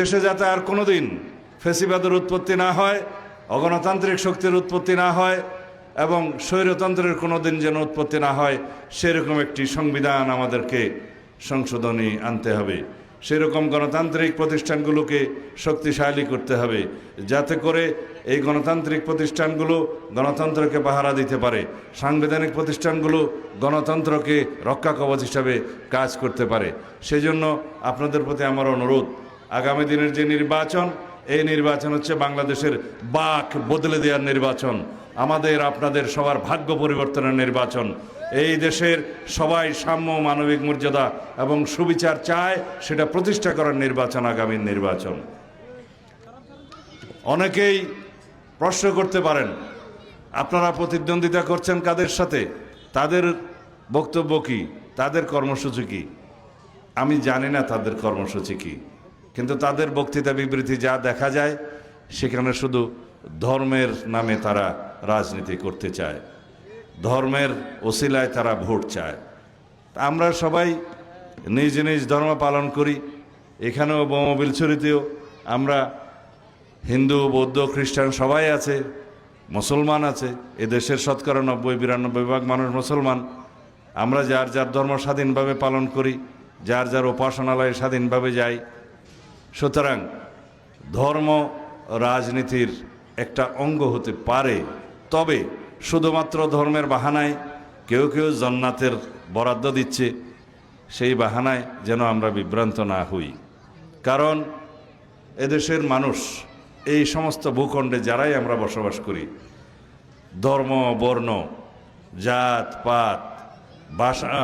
দেশে যাতে আর কোনোদিন ফেসিবাদের উৎপত্তি না হয়, অগণতান্ত্রিক শক্তির উৎপত্তি না হয় এবং স্বৈরতন্ত্রের কোনো দিন যেন উৎপত্তি না হয়, সেরকম একটি সংবিধান আমাদেরকে সংশোধনী আনতে হবে। সেরকম গণতান্ত্রিক প্রতিষ্ঠানগুলোকে শক্তিশালী করতে হবে, যাতে করে এই গণতান্ত্রিক প্রতিষ্ঠানগুলো গণতন্ত্রকে পাহারা দিতে পারে। সাংবিধানিক প্রতিষ্ঠানগুলো গণতন্ত্রকে রক্ষা কবচ হিসাবে কাজ করতে পারে। সেজন্য আপনাদের প্রতি আমার অনুরোধ আগামী দিনের যে নির্বাচন, এই নির্বাচন হচ্ছে বাংলাদেশের বাক বদলে দেওয়ার নির্বাচন। আমাদের, আপনাদের সবার ভাগ্য পরিবর্তনের নির্বাচন। এই দেশের সবাই সাম্য মানবিক মর্যাদা এবং সুবিচার চায়, সেটা প্রতিষ্ঠা করার নির্বাচন আগামী নির্বাচন। অনেকেই প্রশ্ন করতে পারেন, আপনারা প্রতিদ্বন্দ্বিতা করছেন কাদের সাথে? তাদের বক্তব্য কি? তাদের কর্মসূচি কি? আমি জানি না তাদের কর্মসূচি কি। কিন্তু তাদের বক্তৃতা বিবৃতি যা দেখা যায়, সেখানে শুধু ধর্মের নামে তারা রাজনীতি করতে চায়। ধর্মের ওসিলায় তারা ভোট চায়। আমরা সবাই নিজ নিজ ধর্ম পালন করি। এখানেও বোমবিল ছুরিতেও আমরা হিন্দু, বৌদ্ধ, খ্রিস্টান সবাই আছে, মুসলমান আছে। এ দেশের শতকরা নব্বই, বিরানব্বই ভাগ মানুষ মুসলমান। আমরা যার যার ধর্ম স্বাধীনভাবে পালন করি, যার যার উপাসনালয়ে স্বাধীনভাবে যাই সুতরাং ধর্ম রাজনীতির একটা অঙ্গ হতে পারে, তবে শুধুমাত্র ধর্মের বাহানায় কেউ কেউ জন্নাতের বরাদ্দ দিচ্ছে, সেই বাহানায় যেন আমরা বিভ্রান্ত না হই। কারণ এদেশের মানুষ, এই সমস্ত ভূখণ্ডে যারাই আমরা বসবাস করি, ধর্ম, বর্ণ, জাত, পাত, ভাষা,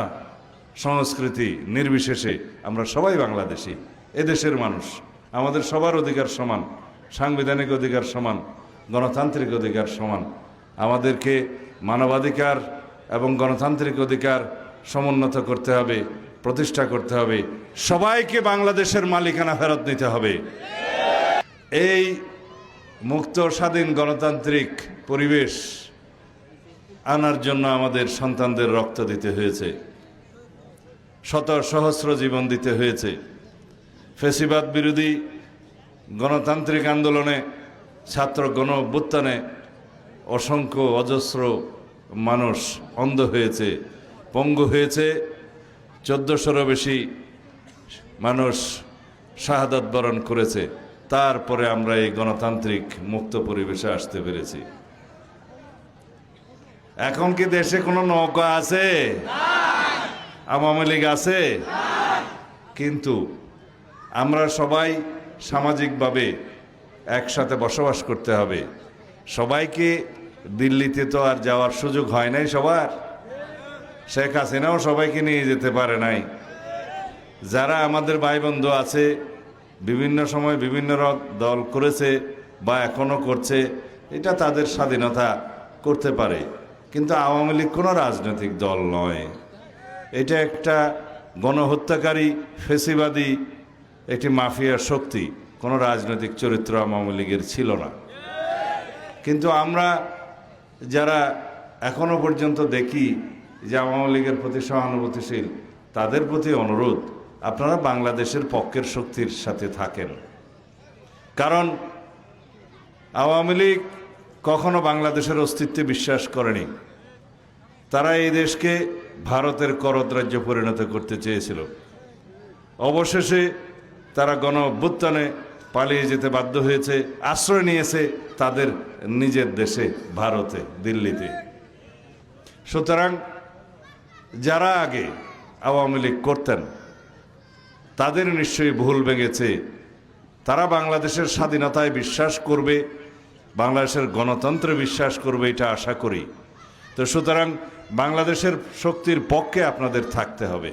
সংস্কৃতি নির্বিশেষে আমরা সবাই বাংলাদেশি। এদেশের মানুষ। আমাদের সবার অধিকার সমান, সাংবিধানিক অধিকার সমান, গণতান্ত্রিক অধিকার সমান। আমাদেরকে মানবাধিকার এবং গণতান্ত্রিক অধিকার সমুন্নত করতে হবে, প্রতিষ্ঠা করতে হবে। সবাইকে বাংলাদেশের মালিকানা ফেরত নিতে হবে। এই মুক্ত স্বাধীন গণতান্ত্রিক পরিবেশ আনার জন্য আমাদের সন্তানদের রক্ত দিতে হয়েছে। শত সহস্র জীবন দিতে হয়েছে। ফেসিবাদ বিরোধী গণতান্ত্রিক আন্দোলনে ছাত্র গণ অভ্যুত্থানে অসংখ্য অজস্র মানুষ অন্ধ হয়েছে পঙ্গু হয়েছে। চোদ্দশোরও বেশি মানুষ শাহাদাত বরণ করেছে। তারপরে আমরা এই গণতান্ত্রিক মুক্ত পরিবেশে আসতে পেরেছি। এখন কি দেশে কোনো নৌকা আছে? আওয়ামী লীগ আছে? কিন্তু আমরা সবাই সামাজিকভাবে একসাথে বসবাস করতে হবে। সবাইকে দিল্লিতে তো আর যাওয়ার সুযোগ হয় নাই সবার। শেখ হাসিনাও সবাইকে নিয়ে যেতে পারে নাই। যারা আমাদের ভাই বন্ধু আছে, বিভিন্ন সময় বিভিন্ন দল করেছে বা এখনও করছে, এটা তাদের স্বাধীনতা করতে পারে। কিন্তু আওয়ামী লীগ কোনো রাজনৈতিক দল নয়। এটা একটা গণহত্যাকারী, ফেসিবাদী একটি মাফিয়ার শক্তি, কোনো রাজনৈতিক চরিত্র আওয়ামী লীগের ছিল না। কিন্তু আমরা যারা এখনও পর্যন্ত দেখি যে আওয়ামী লীগের প্রতি সহানুভূতিশীল, তাদের প্রতি অনুরোধ, আপনারা বাংলাদেশের পক্ষের শক্তির সাথে থাকেন। কারণ আওয়ামী লীগ কখনো বাংলাদেশের অস্তিত্বে বিশ্বাস করেনি। তারা এই দেশকে ভারতের করদ রাজ্য পরিণত করতে চেয়েছিল। অবশেষে তারা গণ অভ্যুত্থানে পালিয়ে যেতে বাধ্য হয়েছে, আশ্রয় নিয়েছে তাদের নিজের দেশে, ভারতে, দিল্লিতে। সুতরাং যারা আগে আওয়ামী লীগ করতেন, তাদের নিশ্চয়ই ভুল ভেঙেছে। তারা বাংলাদেশের স্বাধীনতায় বিশ্বাস করবে, বাংলাদেশের গণতন্ত্রে বিশ্বাস করবে, এটা আশা করি। তো সুতরাং বাংলাদেশের শক্তির পক্ষে আপনাদের থাকতে হবে।